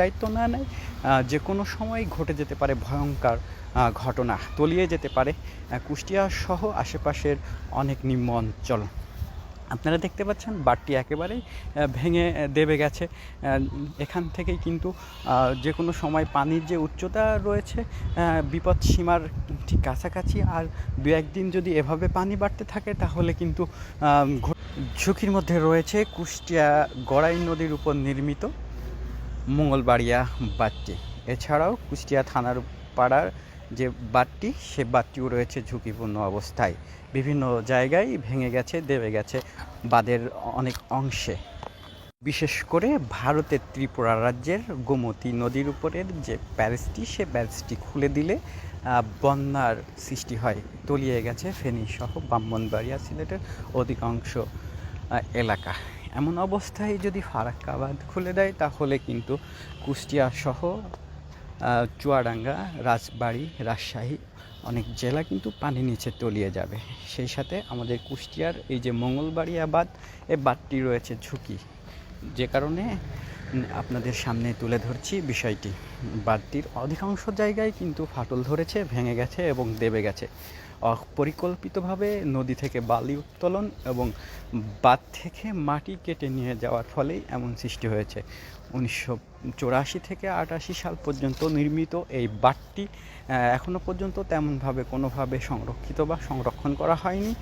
দায়িত্ব না নেয় যে কোনো সময় ঘটে যেতে পারে ভয়ঙ্কর ঘটনা, তলিয়ে যেতে পারে কুষ্টিয়া সহ আশেপাশের অনেক নিম্ন অঞ্চল। আপনারা দেখতে পাচ্ছেন বাঁটটি একেবারেই ভেঙে দেবে গেছে। এখান থেকেই কিন্তু যে কোনো সময় পানির যে উচ্চতা রয়েছে বিপদ সীমার ঠিক কাছাকাছি, আর দু একদিন যদি এভাবে পানি বাড়তে থাকে, তাহলে কিন্তু ঝুঁকির মধ্যে রয়েছে কুষ্টিয়া গড়াই নদীর উপর নির্মিত মঙ্গলবাড়িয়া বাঁধটি এছাড়াও কুষ্টিয়া থানার পাড়ার যে বাঁধটি সে বাঁধটিও রয়েছে ঝুঁকিপূর্ণ অবস্থায়। বিভিন্ন জায়গায় ভেঙে গেছে, দেবে গেছে বাঁধের অনেক অংশে। বিশেষ করে ভারতের ত্রিপুরা রাজ্যের গোমতী নদীর উপরের যে ব্যারেজটি সে ব্যারেজটি খুলে দিলে বন্যার সৃষ্টি হয়। তলিয়ে গেছে ফেনী সহ ব্রাহ্মণবাড়িয়া সিলেটের অধিকাংশ এলাকা। এমন অবস্থায় যদি ফারাক্কাবাদ খুলে দেয়, তাহলে কিন্তু কুষ্টিয়া সহ চুয়াডাঙ্গা, রাজবাড়ি, রাজশাহী অনেক জেলা কিন্তু পানি নিচে তলিয়ে যাবে। সেই সাথে আমাদের কুষ্টিয়ার এই যে মঙ্গলবাড়িয়া বাঁধ এ বাঁধটি রয়েছে ঝুঁকি। যে কারণে আপনাদের সামনে তুলে ধরছি বিষয়টি। বাঁধটির অধিকাংশ জায়গায় কিন্তু ফাটল ধরেছে, ভেঙে গেছে এবং দেবে গেছে। পরিকল্পিতভাবে নদী থেকে বালি উত্তোলন এবং বাঁধ থেকে মাটি কেটে নিয়ে যাওয়ার ফলেই এমন সৃষ্টি হয়েছে। উনিশশো চৌরাশি থেকে আটাশি সাল পর্যন্ত নির্মিত এই বাঁধটি এখনও পর্যন্ত তেমনভাবে কোনোভাবে সংরক্ষিত বা সংরক্ষণ করা হয়নি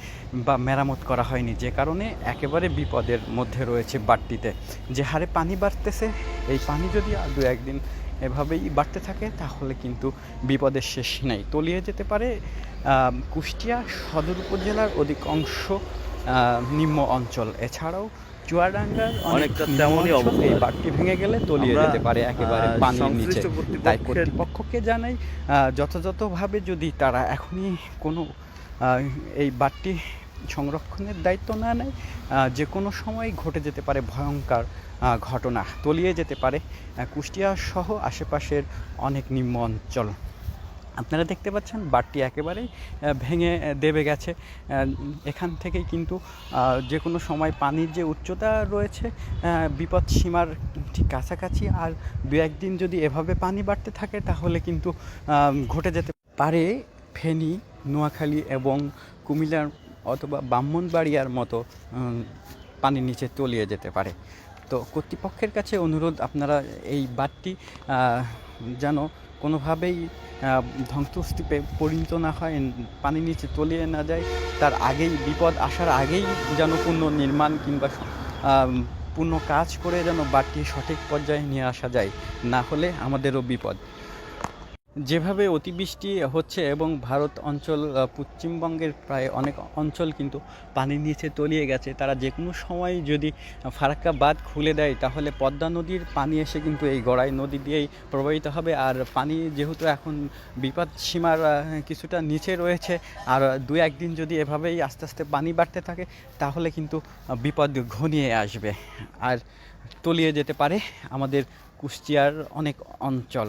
বা মেরামত করা হয়নি। যে কারণে একেবারে বিপদের মধ্যে রয়েছে বাঁধটিতে। যে হারে পানি বাড়তেছে, এই পানি যদি আর দু একদিন এভাবেই বাড়তে থাকে তাহলে কিন্তু বিপদের শেষ নেই। তলিয়ে যেতে পারে কুষ্টিয়া সদর উপজেলার অধিকাংশ নিম্ন অঞ্চল। এছাড়াও চুয়াডাঙ্গার অনেক অনেকটা তেমনই অবস্থা। এই বাঁধটি ভেঙে গেলে তলিয়ে যেতে পারে একেবারে পানির নিচে। তাই কর্তৃপক্ষকে জানাই যথাযথভাবে যদি তারা এখনই কোনো এই বাঁধটি সংরক্ষণের দায়িত্ব না নেয় যে কোনো সময় ঘটে যেতে পারে ভয়ঙ্কর ঘটনা, তলিয়ে যেতে পারে কুষ্টিয়া সহ আশেপাশের অনেক নিম্ন অঞ্চল। আপনারা দেখতে পাচ্ছেন বাড়টি একেবারেই ভেঙে দেবে গেছে। এখান থেকেই কিন্তু যে কোনো সময় পানির যে উচ্চতা রয়েছে বিপদ সীমার ঠিক কাছাকাছি, আর দু একদিন যদি এভাবে পানি বাড়তে থাকে, তাহলে কিন্তু ঘটে যেতে পারে ফেনী, নোয়াখালী এবং কুমিল্লার অথবা ব্রাহ্মণবাড়িয়ার মতো পানির নিচে তলিয়ে যেতে পারে। তো কর্তৃপক্ষের কাছে অনুরোধ, আপনারা এই বাঁধটি যেন কোনোভাবেই ধ্বংসস্তূপে পরিণত না হয় পানির নিচে তলিয়ে না যায়। তার আগেই, বিপদ আসার আগেই যেন পূর্ণ নির্মাণ কিংবা পূর্ণ কাজ করে যেন বাঁধটি সঠিক পর্যায়ে নিয়ে আসা যায়। না হলে আমাদেরও বিপদ। যেভাবে অতিবৃষ্টি হচ্ছে এবং ভারত অঞ্চল পশ্চিমবঙ্গের প্রায় অনেক অঞ্চল কিন্তু পানির নিচে তলিয়ে গেছে, তারা যে কোনো সময় যদি ফারাক্কা বাঁধ খুলে দেয়, তাহলে পদ্মা নদীর পানি এসে কিন্তু এই গড়াই নদী দিয়েই প্রবাহিত হবে। আর পানি যেহেতু এখন বিপদ সীমার কিছুটা নিচে রয়েছে, আর দু একদিন যদি এভাবেই আস্তে আস্তে পানি বাড়তে থাকে, তাহলে কিন্তু বিপদ ঘনিয়ে আসবে। আর তলিয়ে যেতে পারে আমাদের কুষ্টিয়ার অনেক অঞ্চল।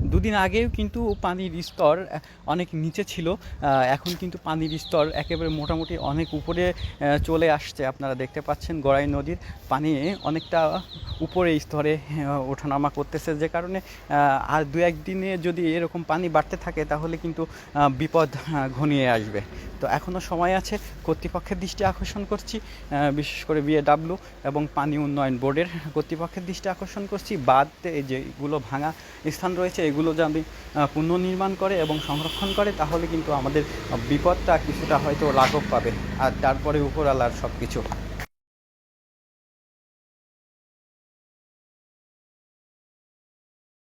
দুদিন আগেও কিন্তু পানির স্তর অনেক নিচে ছিল। এখন কিন্তু পানির স্তর একেবারে মোটামুটি অনেক উপরে চলে আসছে। আপনারা দেখতে পাচ্ছেন গড়াই নদীর পানি অনেকটা উপরে স্তরে ওঠানামা করতেছে। যে কারণে আর দু একদিনে যদি এরকম পানি বাড়তে থাকে, তাহলে কিন্তু বিপদ ঘনিয়ে আসবে। তো এখনও সময় আছে, কর্তৃপক্ষের দৃষ্টি আকর্ষণ করছি। বিশেষ করে বিএডাব্লিউ এবং পানি উন্নয়ন বোর্ডের কর্তৃপক্ষের দৃষ্টি আকর্ষণ করছি। বাদ যেগুলো ভাঙা স্থান রয়েছে, এগুলো যদি পুনর্নির্মাণ করে এবং সংরক্ষণ করে, তাহলে কিন্তু আমাদের বিপদটা কিছুটা হয়তো লাঘব পাবে। আর তারপরে উপরালার সব কিছু